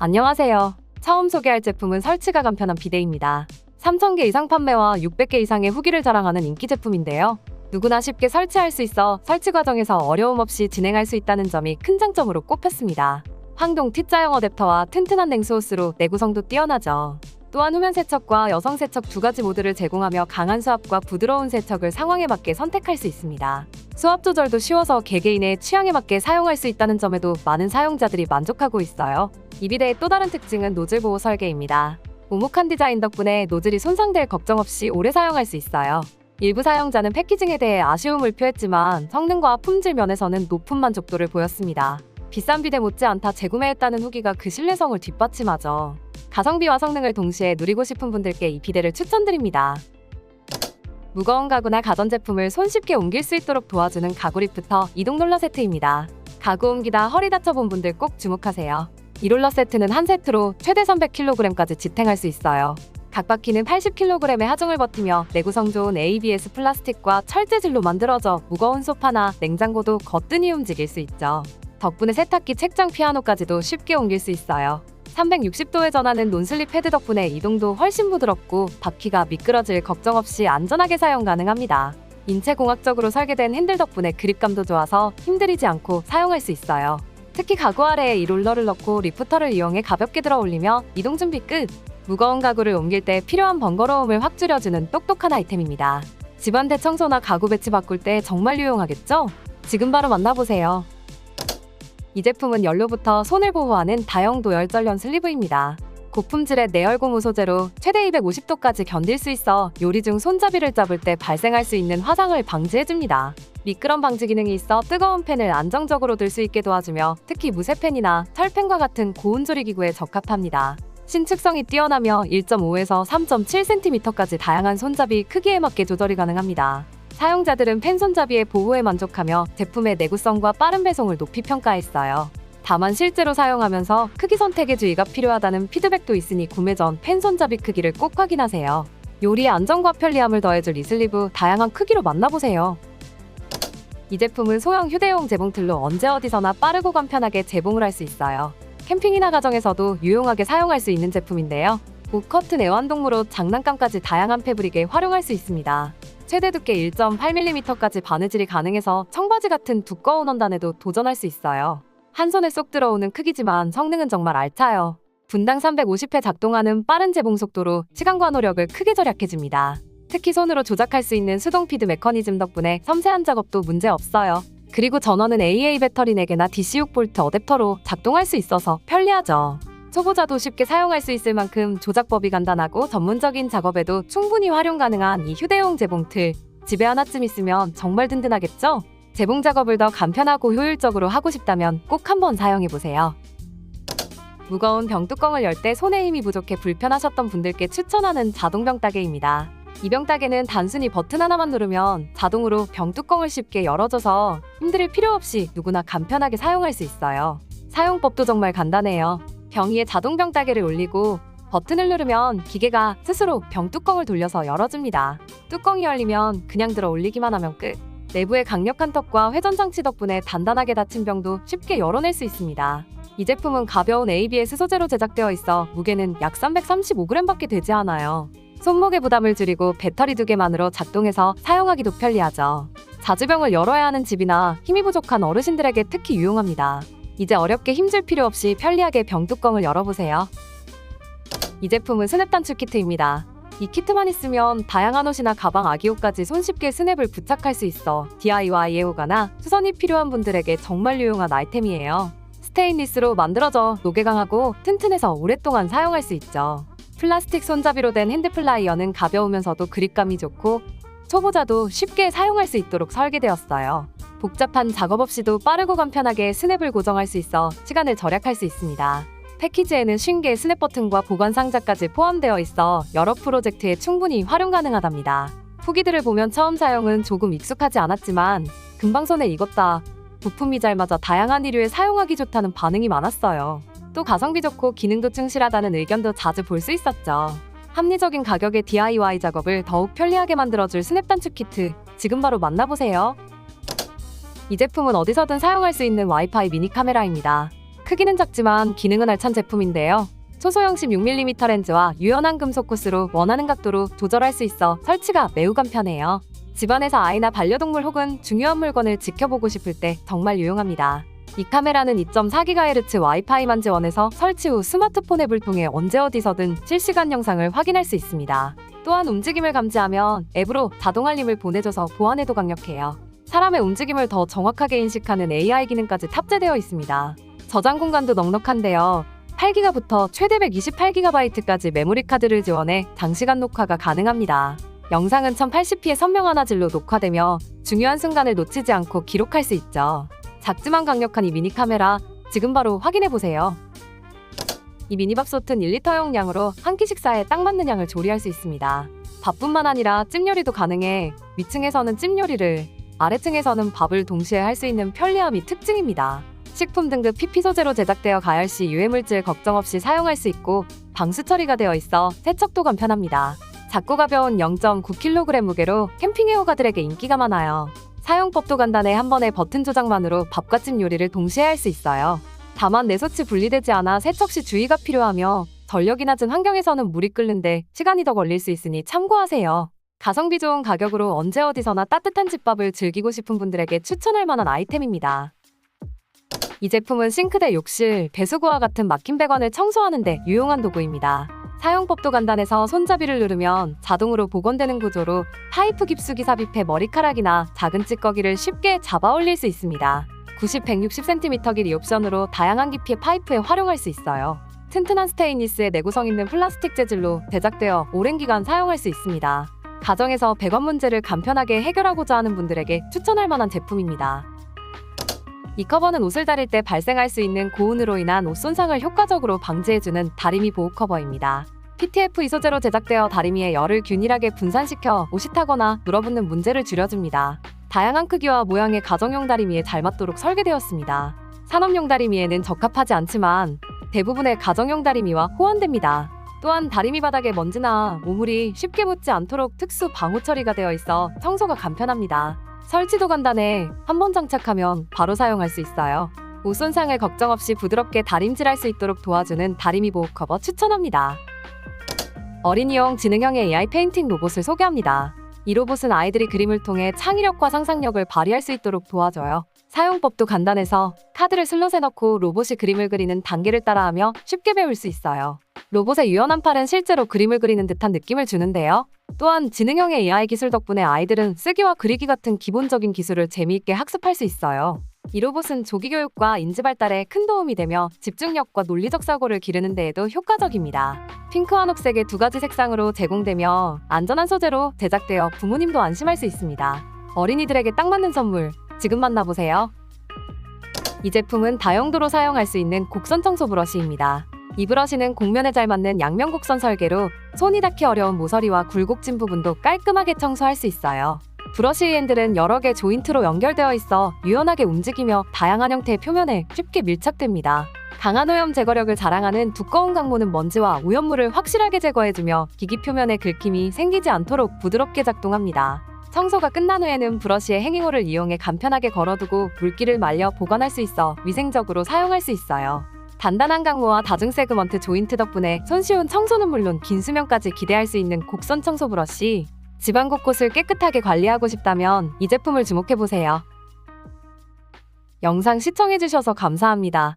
안녕하세요. 처음 소개할 제품은 설치가 간편한 비데입니다. 3,000개 이상 판매와 600개 이상의 후기를 자랑하는 인기 제품인데요. 누구나 쉽게 설치할 수 있어 설치 과정에서 어려움 없이 진행할 수 있다는 점이 큰 장점으로 꼽혔습니다. 황동 T자형 어댑터와 튼튼한 냉수 호스로 내구성도 뛰어나죠. 또한 후면 세척과 여성 세척 두 가지 모드를 제공하며 강한 수압과 부드러운 세척을 상황에 맞게 선택할 수 있습니다. 수압 조절도 쉬워서 개개인의 취향에 맞게 사용할 수 있다는 점에도 많은 사용자들이 만족하고 있어요. 이 비데의 또 다른 특징은 노즐 보호 설계입니다. 오목한 디자인 덕분에 노즐이 손상될 걱정 없이 오래 사용할 수 있어요. 일부 사용자는 패키징에 대해 아쉬움을 표했지만 성능과 품질 면에서는 높은 만족도를 보였습니다. 비싼 비데 못지않다 재구매했다는 후기가 그 신뢰성을 뒷받침하죠. 가성비와 성능을 동시에 누리고 싶은 분들께 이 비데를 추천드립니다. 무거운 가구나 가전제품을 손쉽게 옮길 수 있도록 도와주는 가구 리프터 이동 롤러 세트입니다. 가구 옮기다 허리 다쳐본 분들 꼭 주목하세요. 이 롤러 세트는 한 세트로 최대 300kg까지 지탱할 수 있어요. 각 바퀴는 80kg의 하중을 버티며 내구성 좋은 ABS 플라스틱과 철재질로 만들어져 무거운 소파나 냉장고도 거뜬히 움직일 수 있죠. 덕분에 세탁기, 책장, 피아노까지도 쉽게 옮길 수 있어요. 360도에 전하는 논슬립 패드 덕분에 이동도 훨씬 부드럽고 바퀴가 미끄러질 걱정 없이 안전하게 사용 가능합니다. 인체공학적으로 설계된 핸들 덕분에 그립감도 좋아서 힘들이지 않고 사용할 수 있어요. 특히 가구 아래에 이 롤러를 넣고 리프터를 이용해 가볍게 들어 올리며 이동 준비 끝! 무거운 가구를 옮길 때 필요한 번거로움을 확 줄여주는 똑똑한 아이템입니다. 집안 대청소나 가구 배치 바꿀 때 정말 유용하겠죠? 지금 바로 만나보세요. 이 제품은 연료부터 손을 보호하는 다용도 열전련 슬리브입니다. 고품질의 내열 고무 소재로 최대 250도까지 견딜 수 있어 요리 중 손잡이를 잡을 때 발생할 수 있는 화상을 방지해줍니다. 미끄럼 방지 기능이 있어 뜨거운 팬을 안정적으로 들 수 있게 도와주며 특히 무쇠팬이나 철팬과 같은 고온조리 기구에 적합합니다. 신축성이 뛰어나며 1.5에서 3.7cm까지 다양한 손잡이 크기에 맞게 조절이 가능합니다. 사용자들은 펜 손잡이의 보호에 만족하며 제품의 내구성과 빠른 배송을 높이 평가했어요. 다만 실제로 사용하면서 크기 선택의 주의가 필요하다는 피드백도 있으니 구매 전 펜 손잡이 크기를 꼭 확인하세요. 요리의 안정과 편리함을 더해줄 이 슬리브 다양한 크기로 만나보세요. 이 제품은 소형 휴대용 재봉틀로 언제 어디서나 빠르고 간편하게 재봉을 할 수 있어요. 캠핑이나 가정에서도 유용하게 사용할 수 있는 제품인데요. 옷 커튼 애완동물로 장난감까지 다양한 패브릭에 활용할 수 있습니다. 최대 두께 1.8mm까지 바느질이 가능해서 청바지 같은 두꺼운 원단에도 도전할 수 있어요. 한 손에 쏙 들어오는 크기지만 성능은 정말 알차요. 분당 350회 작동하는 빠른 재봉 속도로 시간과 노력을 크게 절약해줍니다. 특히 손으로 조작할 수 있는 수동 피드 메커니즘 덕분에 섬세한 작업도 문제 없어요. 그리고 전원은 AA 배터리 4개나 DC6V 어댑터로 작동할 수 있어서 편리하죠. 초보자도 쉽게 사용할 수 있을 만큼 조작법이 간단하고 전문적인 작업에도 충분히 활용 가능한 이 휴대용 재봉 틀. 집에 하나쯤 있으면 정말 든든하겠죠? 재봉 작업을 더 간편하고 효율적으로 하고 싶다면 꼭 한번 사용해 보세요. 무거운 병뚜껑을 열 때 손에 힘이 부족해 불편하셨던 분들께 추천하는 자동 병 따개입니다. 이 병따개는 단순히 버튼 하나만 누르면 자동으로 병뚜껑을 쉽게 열어줘서 힘들 필요 없이 누구나 간편하게 사용할 수 있어요. 사용법도 정말 간단해요. 병 위에 자동 병 따개를 올리고 버튼을 누르면 기계가 스스로 병 뚜껑을 돌려서 열어줍니다. 뚜껑이 열리면 그냥 들어 올리기만 하면 끝. 내부의 강력한 턱과 회전 장치 덕분에 단단하게 닫힌 병도 쉽게 열어낼 수 있습니다. 이 제품은 가벼운 ABS 소재로 제작되어 있어 무게는 약 335g밖에 되지 않아요. 손목의 부담을 줄이고 배터리 두 개만으로 작동해서 사용하기도 편리하죠. 자주병을 열어야 하는 집이나 힘이 부족한 어르신들에게 특히 유용합니다. 이제 어렵게 힘줄 필요 없이 편리하게 병뚜껑을 열어보세요. 이 제품은 스냅 단축 키트입니다. 이 키트만 있으면 다양한 옷이나 가방, 아기 옷까지 손쉽게 스냅을 부착할 수 있어 DIY 애호가나 수선이 필요한 분들에게 정말 유용한 아이템이에요. 스테인리스로 만들어져 녹에 강하고 튼튼해서 오랫동안 사용할 수 있죠. 플라스틱 손잡이로 된 핸드플라이어는 가벼우면서도 그립감이 좋고 초보자도 쉽게 사용할 수 있도록 설계되었어요. 복잡한 작업 없이도 빠르고 간편하게 스냅을 고정할 수 있어 시간을 절약할 수 있습니다. 패키지에는 50개의 스냅 버튼과 보관 상자까지 포함되어 있어 여러 프로젝트에 충분히 활용 가능하답니다. 후기들을 보면 처음 사용은 조금 익숙하지 않았지만 금방 손에 익었다. 부품이 잘 맞아 다양한 이류에 사용하기 좋다는 반응이 많았어요. 또 가성비 좋고 기능도 충실하다는 의견도 자주 볼 수 있었죠. 합리적인 가격의 DIY 작업을 더욱 편리하게 만들어줄 스냅 단축 키트 지금 바로 만나보세요. 이 제품은 어디서든 사용할 수 있는 와이파이 미니 카메라입니다. 크기는 작지만 기능은 알찬 제품인데요. 초소형심 6mm 렌즈와 유연한 금속 코스로 원하는 각도로 조절할 수 있어 설치가 매우 간편해요. 집안에서 아이나 반려동물 혹은 중요한 물건을 지켜보고 싶을 때 정말 유용합니다. 이 카메라는 2.4GHz 와이파이만 지원해서 설치 후 스마트폰 앱을 통해 언제 어디서든 실시간 영상을 확인할 수 있습니다. 또한 움직임을 감지하면 앱으로 자동 알림을 보내줘서 보안에도 강력해요. 사람의 움직임을 더 정확하게 인식하는 AI 기능까지 탑재되어 있습니다. 저장 공간도 넉넉한데요. 8기가부터 최대 128GB까지 메모리 카드를 지원해 장시간 녹화가 가능합니다. 영상은 1080p의 선명한 화질로 녹화되며 중요한 순간을 놓치지 않고 기록할 수 있죠. 작지만 강력한 이 미니 카메라 지금 바로 확인해 보세요. 이 미니밥솥은 1리터용 양으로 한 끼 식사에 딱 맞는 양을 조리할 수 있습니다. 밥뿐만 아니라 찜 요리도 가능해 위층에서는 찜 요리를 아래층에서는 밥을 동시에 할 수 있는 편리함이 특징입니다. 식품 등급 PP 소재로 제작되어 가열 시 유해물질 걱정 없이 사용할 수 있고 방수 처리가 되어 있어 세척도 간편합니다. 작고 가벼운 0.9kg 무게로 캠핑 애호가들에게 인기가 많아요. 사용법도 간단해 한 번에 버튼 조작만으로 밥과 찜 요리를 동시에 할 수 있어요. 다만 내소치 분리되지 않아 세척 시 주의가 필요하며 전력이 낮은 환경에서는 물이 끓는데 시간이 더 걸릴 수 있으니 참고하세요. 가성비 좋은 가격으로 언제 어디서나 따뜻한 집밥을 즐기고 싶은 분들에게 추천할 만한 아이템입니다. 이 제품은 싱크대, 욕실, 배수구와 같은 막힌 배관을 청소하는 데 유용한 도구입니다. 사용법도 간단해서 손잡이를 누르면 자동으로 복원되는 구조로 파이프 깊숙이 삽입해 머리카락이나 작은 찌꺼기를 쉽게 잡아 올릴 수 있습니다. 90, 160cm 길이 옵션으로 다양한 깊이의 파이프에 활용할 수 있어요. 튼튼한 스테인리스의 내구성 있는 플라스틱 재질로 제작되어 오랜 기간 사용할 수 있습니다. 가정에서 배관 문제를 간편하게 해결하고자 하는 분들에게 추천할 만한 제품입니다. 이 커버는 옷을 다릴 때 발생할 수 있는 고온으로 인한 옷 손상을 효과적으로 방지해주는 다리미 보호 커버입니다. PTFE 소재로 제작되어 다리미의 열을 균일하게 분산시켜 옷이 타거나 눌어붙는 문제를 줄여줍니다. 다양한 크기와 모양의 가정용 다리미에 잘 맞도록 설계되었습니다. 산업용 다리미에는 적합하지 않지만 대부분의 가정용 다리미와 호환됩니다. 또한 다리미 바닥에 먼지나 오물이 쉽게 묻지 않도록 특수 방호 처리가 되어 있어 청소가 간편합니다. 설치도 간단해 한 번 장착하면 바로 사용할 수 있어요. 옷 손상을 걱정 없이 부드럽게 다림질할 수 있도록 도와주는 다리미 보호 커버 추천합니다. 어린이용 지능형 AI 페인팅 로봇을 소개합니다. 이 로봇은 아이들이 그림을 통해 창의력과 상상력을 발휘할 수 있도록 도와줘요. 사용법도 간단해서 카드를 슬롯에 넣고 로봇이 그림을 그리는 단계를 따라하며 쉽게 배울 수 있어요. 로봇의 유연한 팔은 실제로 그림을 그리는 듯한 느낌을 주는데요. 또한 지능형의 AI 기술 덕분에 아이들은 쓰기와 그리기 같은 기본적인 기술을 재미있게 학습할 수 있어요. 이 로봇은 조기 교육과 인지 발달에 큰 도움이 되며 집중력과 논리적 사고를 기르는 데에도 효과적입니다. 핑크와 녹색의 두 가지 색상으로 제공되며 안전한 소재로 제작되어 부모님도 안심할 수 있습니다. 어린이들에게 딱 맞는 선물 지금 만나보세요. 이 제품은 다용도로 사용할 수 있는 곡선 청소 브러쉬입니다. 이 브러쉬는 곡면에 잘 맞는 양면 곡선 설계로 손이 닿기 어려운 모서리와 굴곡진 부분도 깔끔하게 청소할 수 있어요. 브러쉬 핸들은 여러 개 조인트로 연결되어 있어 유연하게 움직이며 다양한 형태의 표면에 쉽게 밀착됩니다. 강한 오염 제거력을 자랑하는 두꺼운 강모는 먼지와 오염물을 확실하게 제거해주며 기기 표면에 긁힘이 생기지 않도록 부드럽게 작동합니다. 청소가 끝난 후에는 브러쉬의 행잉호를 이용해 간편하게 걸어두고 물기를 말려 보관할 수 있어 위생적으로 사용할 수 있어요. 단단한 강모와 다중 세그먼트 조인트 덕분에 손쉬운 청소는 물론 긴 수명까지 기대할 수 있는 곡선 청소 브러쉬. 집안 곳곳을 깨끗하게 관리하고 싶다면 이 제품을 주목해보세요. 영상 시청해주셔서 감사합니다.